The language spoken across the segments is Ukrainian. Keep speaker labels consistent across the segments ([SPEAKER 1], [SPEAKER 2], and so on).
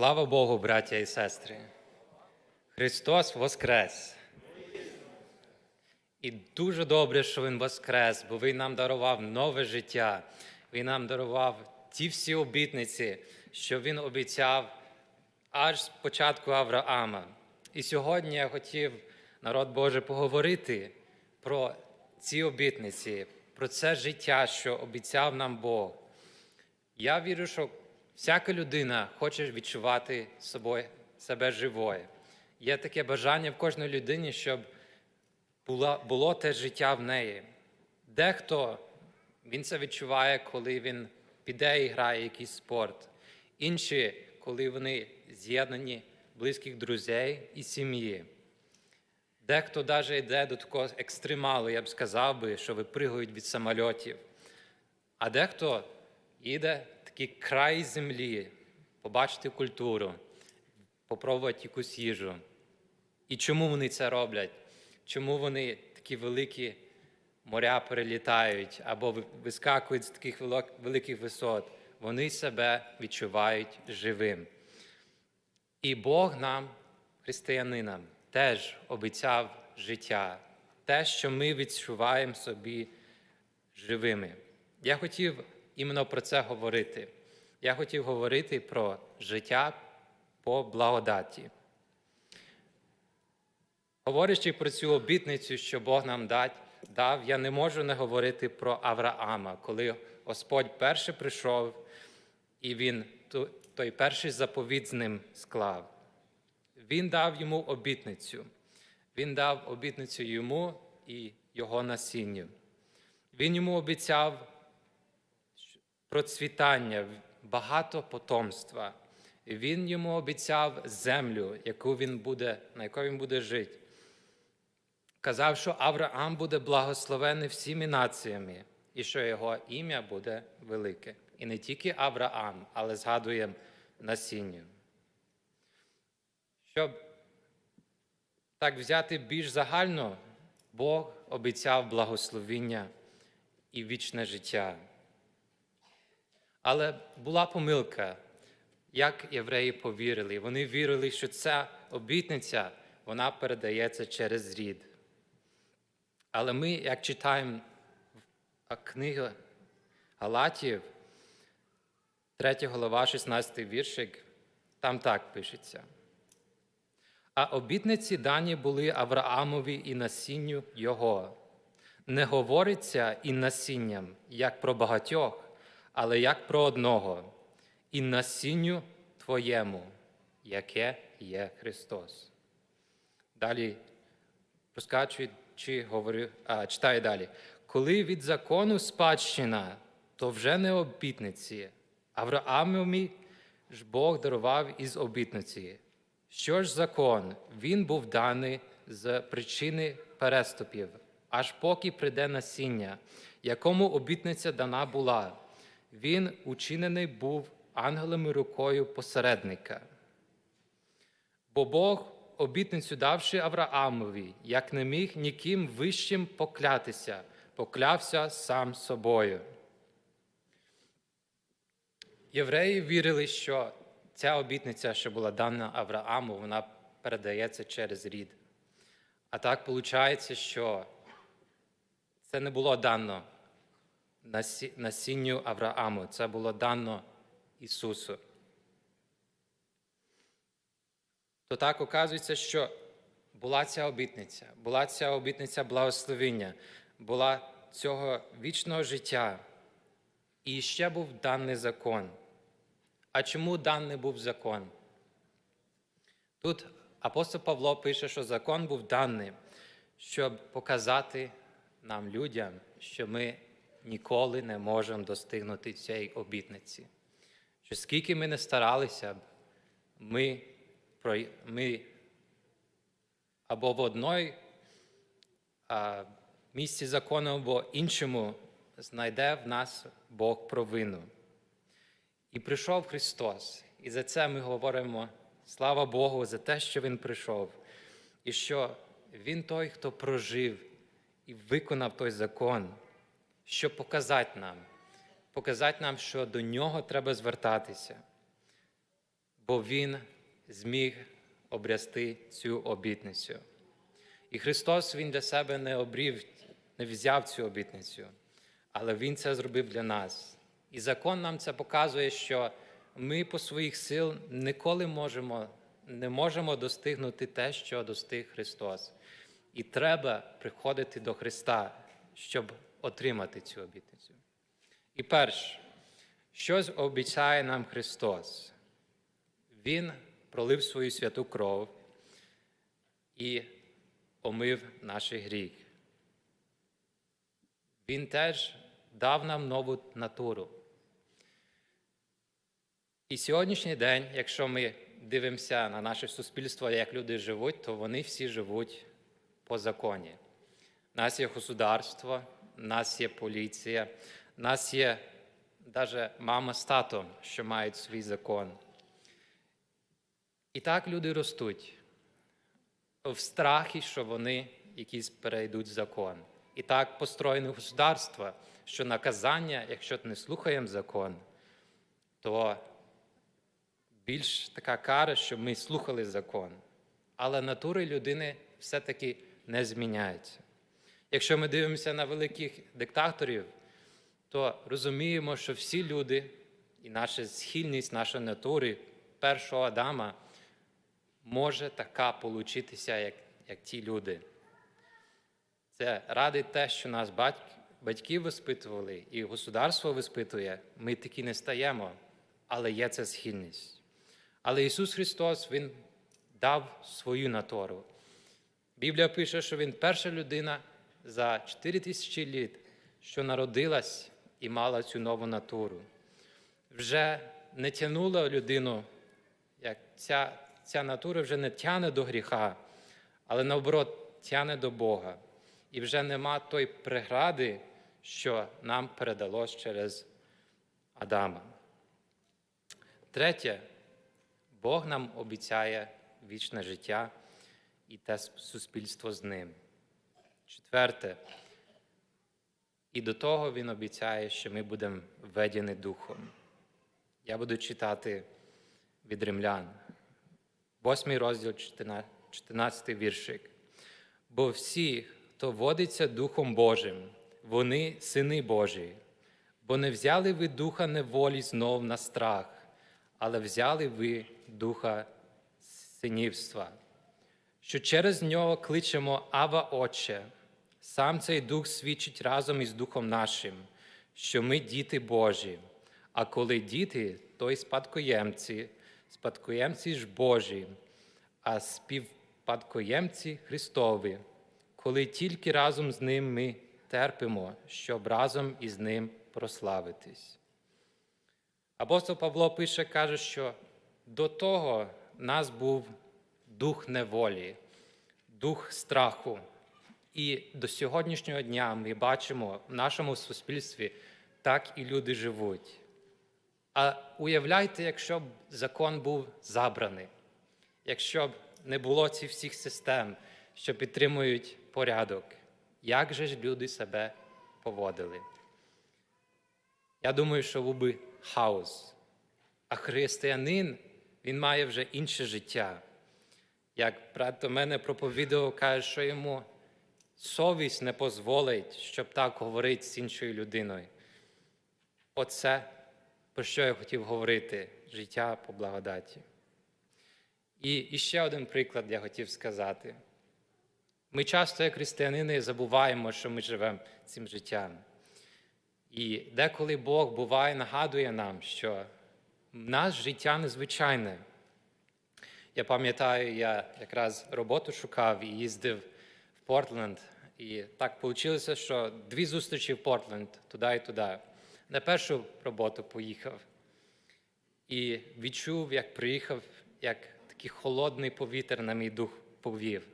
[SPEAKER 1] Слава Богу, браття і сестри! Христос Воскрес! І дуже добре, що Він Воскрес, бо Він нам дарував нове життя. Він нам дарував ті всі обітниці, що Він обіцяв аж з початку Авраама. І сьогодні я хотів, народ Божий, поговорити про ці обітниці, про це життя, що обіцяв нам Бог. Я вірю, що всяка людина хоче відчувати собою, себе живою. Є таке бажання в кожній людині, щоб була, було те життя в неї. Дехто він це відчуває, коли він піде і грає якийсь спорт. Інші, коли вони з'єднані близьких друзей і сім'ї. Дехто навіть йде до такого екстремалу, я б сказав би, що випригають від самольотів. А дехто їде такий край землі, побачити культуру, попробувати якусь їжу. І чому вони це роблять? Чому вони такі великі моря перелітають або вискакують з таких великих висот? Вони себе відчувають живим. І Бог нам, християнинам, теж обіцяв життя, те, що ми відчуваємо собі живими. Я хотів іменно про це говорити. Я хотів говорити про життя по благодаті. Говорячи про цю обітницю, що Бог нам дав, я не можу не говорити про Авраама, коли Господь перший прийшов, і він той перший заповіт з ним склав. Він дав йому обітницю. Він дав обітницю йому і його насінню. Він йому обіцяв процвітання, багато потомства. І Він йому обіцяв землю, яку він буде, на якій він буде жити. Казав, що Авраам буде благословений всіми націями, і що його ім'я буде велике. І не тільки Авраам, але згадуємо насінню. Щоб так взяти більш загально, Бог обіцяв благословіння і вічне життя. Але була помилка, як євреї повірили. Вони вірили, що ця обітниця вона передається через рід. Але ми, як читаємо книгу Галатів, 3 голова, 16 віршик, там так пишеться. А обітниці дані були Авраамові і насінню його. Не говориться і насінням, як про багатьох, але як про одного, і насінню твоєму, яке є Христос. Далі розкачуючи, говорю, а, читаю далі. Коли від закону спадщина, то вже не обітниці. Авраамові ж Бог дарував із обітниці. Що ж закон? Він був даний з причини переступів, аж поки прийде насіння, якому обітниця дана була. Він учинений був ангелами рукою посередника. Бо Бог, обітницю давши Авраамові, як не міг ніким вищим поклятися, поклявся сам собою. Євреї вірили, що ця обітниця, що була дана Аврааму, вона передається через рід. А так виходить, що це не було дано насінню Аврааму, це було дано Ісусу. То так оказується, що була ця обітниця, була ця обітниця благословення, була цього вічного життя. І ще був даний закон. А чому даний був закон? Тут апостол Павло пише, що закон був даний, щоб показати нам, людям, що ми ніколи не можемо достигнути цієї обітниці. Що скільки ми не старалися, ми, ми або в одній місці закону, або іншому знайде в нас Бог провину. І прийшов Христос. І за це ми говоримо слава Богу за те, що Він прийшов, і що Він той, хто прожив і виконав той закон, щоб показати нам, показати нам, що до нього треба звертатися. бо Він зміг обрясти цю обітницю. І Христос Він для себе не обрів, не взяв цю обітницю, але Він це зробив для нас. І закон нам це показує, що ми по своїх сил ніколи можемо, не можемо достигнути те, що достиг Христос. І треба приходити до Христа, щоб отримати цю обітницю. І перше, що обіцяє нам Христос? Він пролив свою святу кров і омив наш гріх. Він теж дав нам нову натуру. І сьогоднішній день, якщо ми дивимося на наше суспільство, як люди живуть, то вони всі живуть по законі. У нас є государство, у нас є поліція, нас є навіть мама з татом, що мають свій закон. І так люди ростуть в страхі, що вони якісь перейдуть закон. І так построєне государство, що наказання, якщо не слухаємо закон, то більш така кара, щоб ми слухали закон. Але натури людини все-таки не зміняється. Якщо ми дивимося на великих диктаторів, то розуміємо, що всі люди і наша схильність, наша натури першого Адама може така получитися, як, як ті люди. Це ради те, що нас батьк, батьки виспитували і государство виспитує, ми такі не стаємо, але є ця схильність. Але Ісус Христос Він дав свою натуру. Біблія пише, що Він перша людина за 4 тисячі літ, що народилась і мала цю нову натуру. Вже не тянула людину, як ця, ця натура вже не тяне до гріха, але наоборот тяне до Бога. І вже нема той прегради, що нам передалось через Адама. Третє, Бог нам обіцяє вічне життя і те суспільство з ним. Четверте, і до того Він обіцяє, що ми будемо введені Духом. Я буду читати від римлян, восьмий розділ, 14 віршик. Бо всі, хто водиться Духом Божим, вони сини Божі, бо не взяли ви духа неволі знов на страх, але взяли ви духа синівства, що через нього кличемо Ава Отче. Сам цей дух свідчить разом із Духом нашим, що ми діти Божі, а коли діти, то й спадкоємці, спадкоємці ж Божі, а співпадкоємці Христові, коли тільки разом з ним ми терпимо, щоб разом із ним прославитись. Апостол Павло пише, каже, що до того нас був дух неволі, дух страху. І до сьогоднішнього дня ми бачимо в нашому суспільстві, так і люди живуть. А уявляйте, якщо б закон був забраний, якщо б не було цих всіх систем, що підтримують порядок, як же ж люди себе поводили? Я думаю, що був би хаос. А християнин, він має вже інше життя. Як брат до мене проповідував, каже, що йому совість не дозволить, щоб так говорити з іншою людиною. Оце, про що я хотів говорити, життя по благодаті. І, і ще один приклад я хотів сказати. Ми часто, як християнини, забуваємо, що ми живемо цим життям. І деколи Бог буває, нагадує нам, що наше життя незвичайне. Я пам'ятаю, я якраз роботу шукав і їздив в Портленд. І так вийшло, що дві зустрічі в Портленд, туди і туди. На першу роботу поїхав. І відчув, як приїхав, як такий холодний повітря на мій дух повів.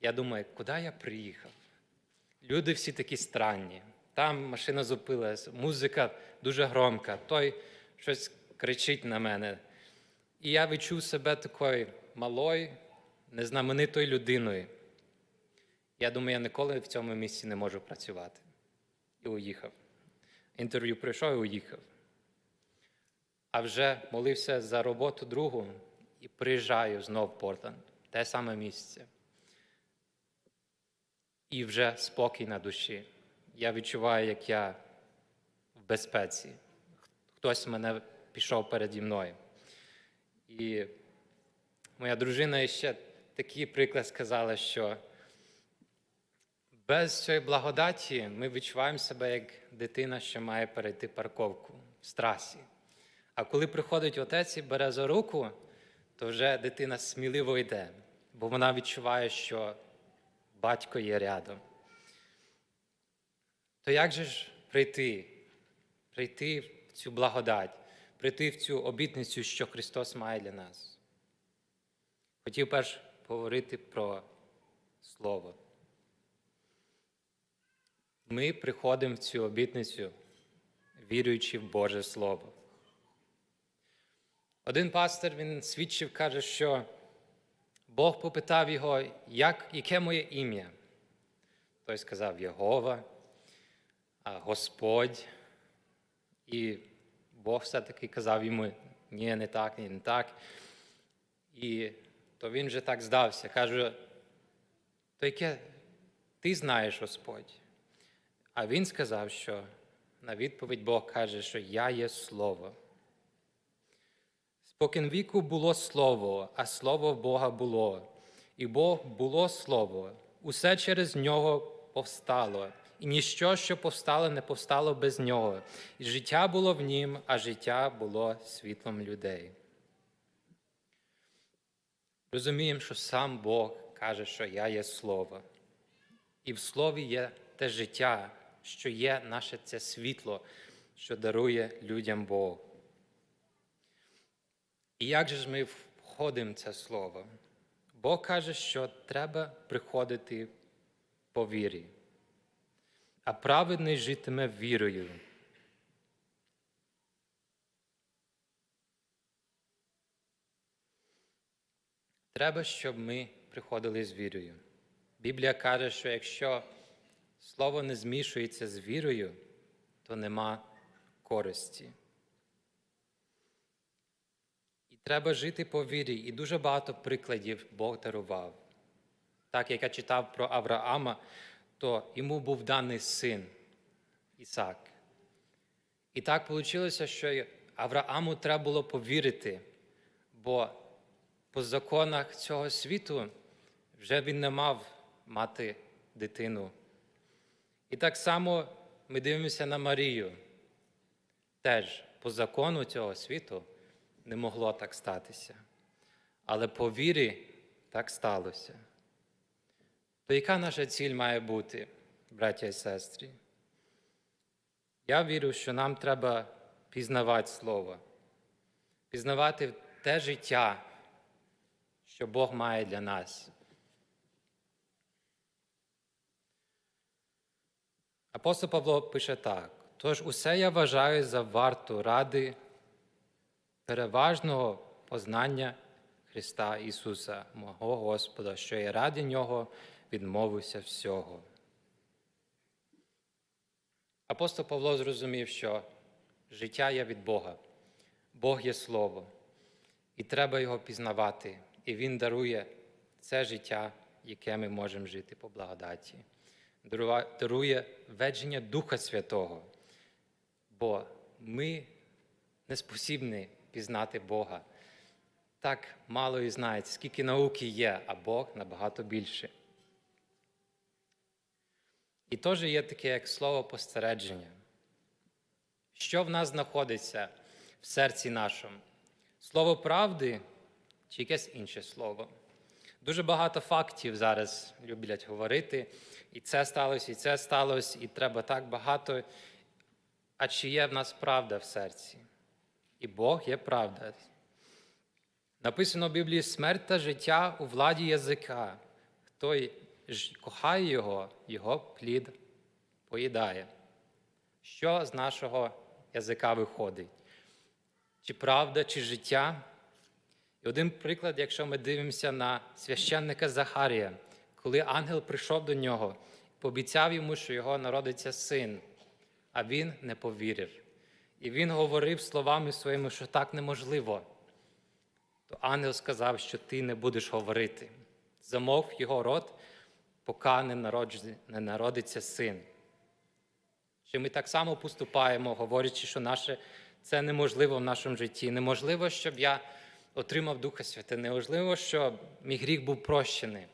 [SPEAKER 1] Я думаю, куди я приїхав? Люди всі такі странні. Там машина зупинилась, музика дуже громка, той щось кричить на мене. І я відчув себе такою малою, незнаменитою людиною. Я думаю, я ніколи в цьому місці не можу працювати. І уїхав. Інтерв'ю пройшов і уїхав. а вже молився за роботу другу і приїжджаю знов в Портленд, те саме місце. І вже спокій на душі. Я відчуваю, як я в безпеці. Хтось мене пішов переді мною. І моя дружина ще такий приклад сказала, що без цієї благодаті ми відчуваємо себе як дитина, що має перейти парковку в страсі. А коли приходить отець і бере за руку, то вже дитина сміливо йде, бо вона відчуває, що батько є рядом. То як же ж прийти? Прийти в цю благодать, прийти в цю обітницю, що Христос має для нас? Хотів перш поговорити про Слово. Ми приходимо в цю обітницю, віруючи в Боже Слово. Один пастор він свідчив, каже, що Бог попитав його, як, яке моє ім'я? Той сказав Єгова, Господь. І Бог все-таки казав йому, ні, не так, ні, не так. І то він вже так здався. Каже, то яке ти знаєш, Господь? А він сказав, що на відповідь Бог каже, що я є Слово. Спокін віку було Слово, а Слово Бога було. І Бог було Слово. Усе через нього повстало, і ніщо, що повстало, не повстало без нього. І життя було в нім, а життя було світлом людей. Розуміємо, що сам Бог каже, що я є Слово. І в Слові є те життя, що є наше це світло, що дарує людям Бог. І як же ж ми входимо в це слово? Бог каже, що треба приходити по вірі, а праведний житиме вірою. Треба, щоб ми приходили з вірою. Біблія каже, що якщо слово не змішується з вірою, то нема користі. І треба жити по вірі, і дуже багато прикладів Бог дарував. Так як я читав про Авраама, то йому був даний син Ісак. І так вийшло, що Аврааму треба було повірити, бо по законах цього світу вже він не мав мати дитину. І так само ми дивимося на Марію. Теж по закону цього світу не могло так статися. Але по вірі так сталося. То яка наша ціль має бути, браття і сестри? Я вірю, що нам треба пізнавати Слово, пізнавати те життя, що Бог має для нас. Апостол Павло пише так: тож усе я вважаю за варту ради переважного познання Христа Ісуса, мого Господа, що я ради Нього відмовився всього. Апостол Павло зрозумів, що життя є від Бога, Бог є Слово, і треба його пізнавати, і Він дарує це життя, яке ми можемо жити по благодаті. Дарує ведення Духа Святого, бо ми не спосібні пізнати Бога. Так мало і знають, скільки науки є, а Бог набагато більше. І теж є таке, як слово постередження. Що в нас знаходиться в серці нашому? Слово правди чи якесь інше слово? Дуже багато фактів зараз люблять говорити, і це сталося, і це сталося, і треба так багато. А чи є в нас правда в серці? І Бог є правда. Написано в Біблії смерть та життя у владі язика. Хто кохає його, його плід поїдає. Що з нашого язика виходить? Чи правда, чи життя? І один приклад, якщо ми дивимося на священника Захарія, коли ангел прийшов до нього, пообіцяв йому, що його народиться син, а він не повірив. І він говорив словами своїми, що так неможливо. То ангел сказав, що ти не будеш говорити. Замовк його рот, поки не народиться син. Чи ми так само поступаємо, говорячи, що наше, це неможливо в нашому житті? Неможливо, щоб я отримав Духа Святе, неможливо, щоб мій гріх був прощений.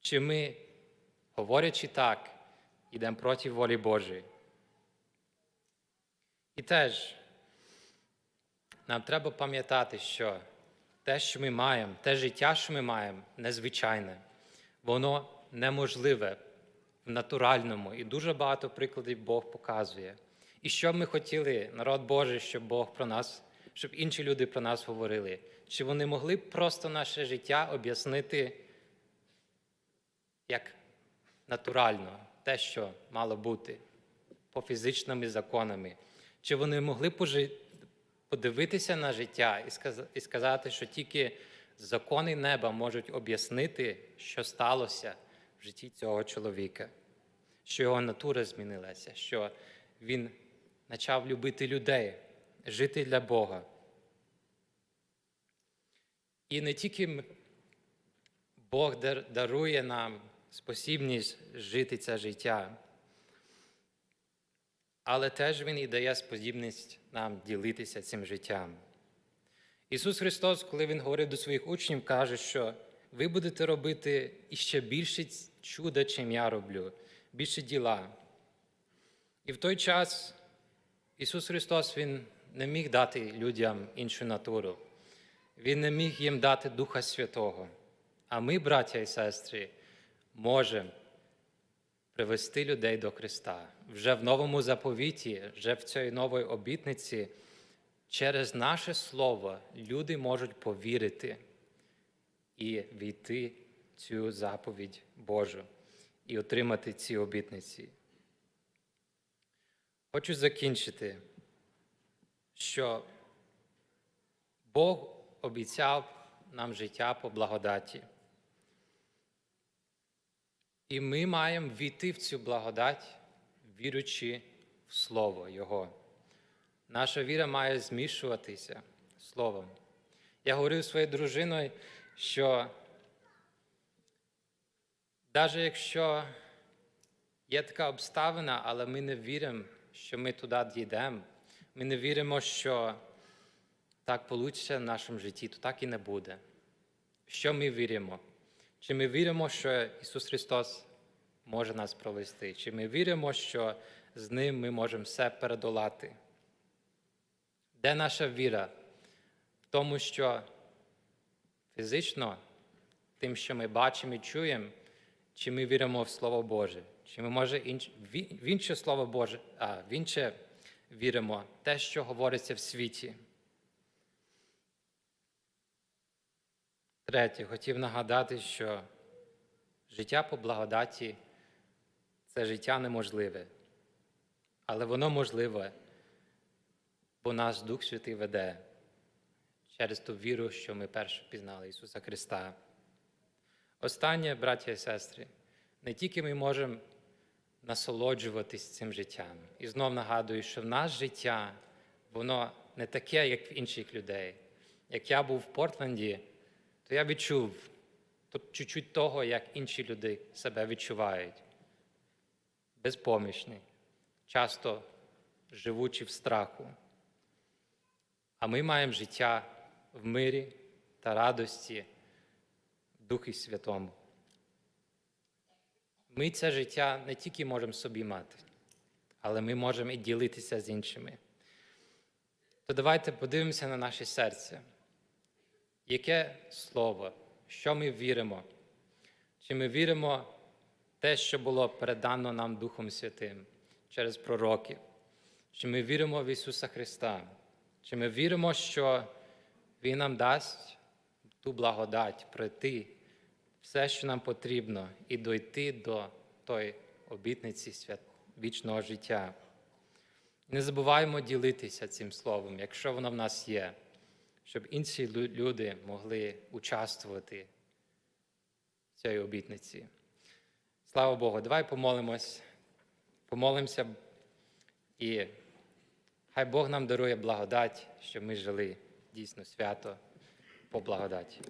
[SPEAKER 1] Чи ми, говорячи так, йдемо проти волі Божої? І теж нам треба пам'ятати, що те, що ми маємо, те життя, що ми маємо, незвичайне, воно неможливе в натуральному. І дуже багато прикладів Бог показує. І що б ми хотіли, народ Божий, щоб Бог про нас, щоб інші люди про нас говорили, чи вони могли б просто наше життя об'яснити як натурально, те, що мало бути, по фізичними законами. Чи вони могли б подивитися на життя і сказати, що тільки закони неба можуть об'яснити, що сталося в житті цього чоловіка, що його натура змінилася, що він почав любити людей, жити для Бога. І не тільки Бог дарує нам спосібність жити це життя, але теж Він і дає сподібність нам ділитися цим життям. Ісус Христос, коли Він говорив до своїх учнів, каже, що ви будете робити іще більше чуда, чим я роблю, більше діла. І в той час Ісус Христос Він не міг дати людям іншу натуру. Він не міг їм дати Духа Святого. А ми, браття і сестри, можемо привести людей до Христа. Вже в новому заповіті, вже в цій новій обітниці, через наше Слово люди можуть повірити і війти в цю заповідь Божу і отримати ці обітниці. Хочу закінчити, що Бог обіцяв нам життя по благодаті. І ми маємо війти в цю благодать, віручи в Слово Його. Наша віра має змішуватися Словом. Я говорив своєю дружиною, що навіть якщо є така обставина, але ми не віримо, що ми туди дійдемо, ми не віримо, що так вийде в нашому житті, то так і не буде. Що ми віримо? Чи ми віримо, що Ісус Христос може нас провести? Чи ми віримо, що з Ним ми можемо все передолати? Де наша віра? В тому, що фізично, тим, що ми бачимо і чуємо, чи ми віримо в Слово Боже? Чи ми може інш... в в інше Слово Боже, а в інше віримо те, що говориться в світі? Третє, хотів нагадати, що життя по благодаті це життя неможливе, але воно можливе, бо наш Дух Святий веде через ту віру, що ми перше пізнали Ісуса Христа. Останнє, браття і сестри, не тільки ми можемо насолоджуватись цим життям. І знов нагадую, що в нас життя, воно не таке, як в інших людей. Як я був в Портленді, то я відчув тут чуть-чуть того, як інші люди себе відчувають. Безпомічні, часто живучи в страху. А ми маємо життя в мирі та радості Духі Святому. Ми це життя не тільки можемо собі мати, але ми можемо і ділитися з іншими. То давайте подивимося на наше серце. Яке слово, що ми віримо? Чи ми віримо те, що було передано нам Духом Святим через пророків? Чи ми віримо в Ісуса Христа? Чи ми віримо, що Він нам дасть ту благодать пройти все, що нам потрібно, і дойти до тої обітниці свят... вічного життя? Не забуваємо ділитися цим словом, якщо воно в нас є, щоб інші люди могли участвувати в цій обітниці. Слава Богу, давай помолимось, помолимося і Хай Бог нам дарує благодать, щоб ми жили дійсно свято по благодаті.